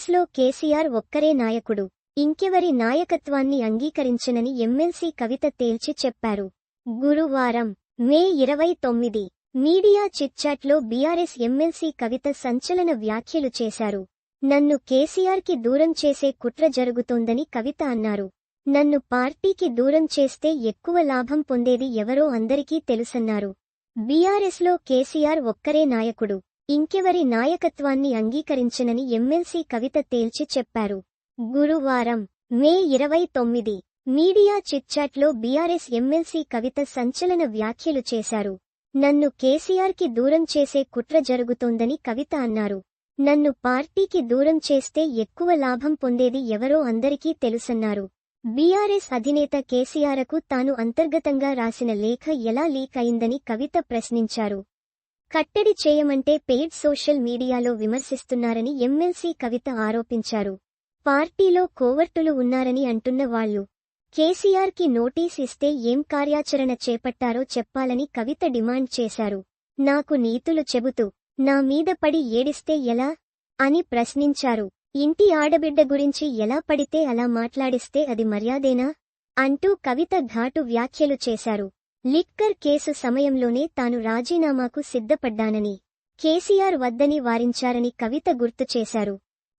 కాంగ్రెస్లో కేసీఆర్ ఒక్కరే నాయకుడు. ఇంకెవరి నాయకత్వాన్ని అంగీకరించనని ఎమ్మెల్సీ కవిత తేల్చి చెప్పారు. గురువారం మే ఇరవై తొమ్మిది మీడియా చిట్చాట్లో బీఆర్ఎస్ ఎమ్మెల్సీ కవిత సంచలన వ్యాఖ్యలు చేశారు. నన్ను కేసీఆర్కి దూరం చేసే కుట్ర జరుగుతోందని కవిత అన్నారు. నన్ను పార్టీకి దూరం చేస్తే ఎక్కువ లాభం పొందేది ఎవరో అందరికీ తెలుసన్నారు. బీఆర్ఎస్లో కేసీఆర్ ఒక్కరే నాయకుడు. ఇంకెవరి నాయకత్వాన్ని అంగీకరించనని ఎమ్మెల్సీ కవిత తేల్చి చెప్పారు. గురువారం మే ఇరవై తొమ్మిది మీడియా చిట్చాట్లో బీఆర్ఎస్ ఎమ్మెల్సీ కవిత సంచలన వ్యాఖ్యలు చేశారు. నన్ను కేసీఆర్కి దూరం చేసే కుట్ర జరుగుతోందని కవిత అన్నారు. నన్ను పార్టీకి దూరం చేస్తే ఎక్కువ లాభం పొందేది ఎవరో అందరికీ తెలుసన్నారు. బీఆర్ఎస్ అధినేత కేసీఆర్కు తాను అంతర్గతంగా రాసిన లేఖ ఎలా లీక్ అయిందని కవిత ప్రశ్నించారు. కట్టడి చేయమంటే పెయిడ్ సోషల్ మీడియాలో విమర్శిస్తున్నారని ఎమ్మెల్సీ కవిత ఆరోపించారు. పార్టీలో కోవర్టులు ఉన్నారని అంటున్న వాళ్ళు కేసీఆర్కి నోటీస్ ఇస్తే ఏం కార్యాచరణ చేపట్టారో చెప్పాలని కవిత డిమాండ్ చేశారు. నాకు నీతులు చెబుతూ నా మీద పడి ఏడిస్తే ఎలా? అని ప్రశ్నించారు. ఇంటి ఆడబిడ్డ గురించి ఎలా పడితే అలా మాట్లాడిస్తే అది మర్యాదేనా? అంటూ కవిత ఘాటు వ్యాఖ్యలు చేశారు. లిక్కర్ కేసు సమయంలోనే తాను రాజీనామాకు సిద్ధపడ్డానని కేసీఆర్ వద్దని వారించారని కవిత గుర్తు చేశారు.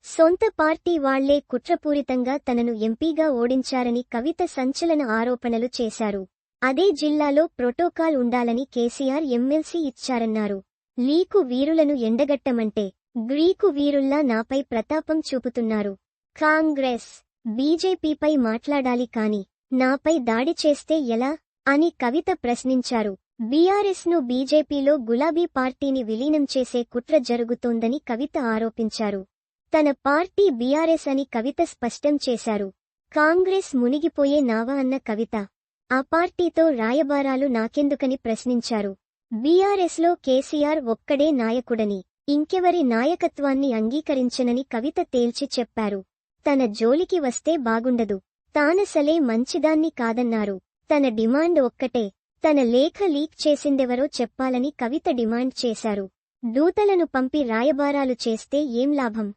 సొంత పార్టీ వాళ్ళే కుట్రపూరితంగా తనను ఎంపీగా ఓడించారని కవిత సంచలన ఆరోపణలు చేశారు. అదే జిల్లాలో ప్రోటోకాల్ ఉండాలని కేసీఆర్ ఎమ్మెల్సీ ఇచ్చారన్నారు. లీకు వీరులను ఎండగట్టమంటే గ్రీకు వీరుల్లా నాపై ప్రతాపం చూపుతున్నారు. కాంగ్రెస్ బీజేపీపై మాట్లాడాలి కాని నాపై దాడి చేస్తే ఎలా? అని కవిత ప్రశ్నించారు. బీఆర్ఎస్ను బీజేపీలో గులాబీ పార్టీని విలీనం చేసే కుట్ర జరుగుతోందని కవిత ఆరోపించారు. తన పార్టీ బీఆర్ఎస్ అని కవిత స్పష్టం చేశారు. కాంగ్రెస్ మునిగిపోయే నావా అన్న కవిత. ఆ పార్టీతో రాయబారాలు నాకెందుకని ప్రశ్నించారు. బీఆర్ఎస్లో కేసీఆర్ ఒక్కడే నాయకుడని ఇంకెవరి నాయకత్వాన్ని అంగీకరించనని కవిత తేల్చి చెప్పారు. తన జోలికి వస్తే బాగుండదు. తానసలే మంచిదాన్ని కాదన్నారు. తన డిమాండ్ ఒక్కటే. తన లేఖ లీక్ చేసిందెవరో చెప్పాలని కవిత డిమాండ్ చేశారు. దూతలను పంపి రాయబారాలు చేస్తే ఏం లాభం?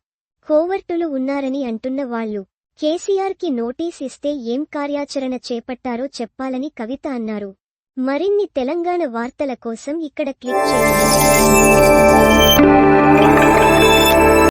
కోవర్టులు ఉన్నారని అంటున్న వాళ్ళు కేసీఆర్కి నోటీస్ ఇస్తే ఏం కార్యాచరణ చేపట్టారో చెప్పాలని కవిత అన్నారు. మరిన్ని తెలంగాణ వార్తల కోసం ఇక్కడ క్లిక్ చేయండి.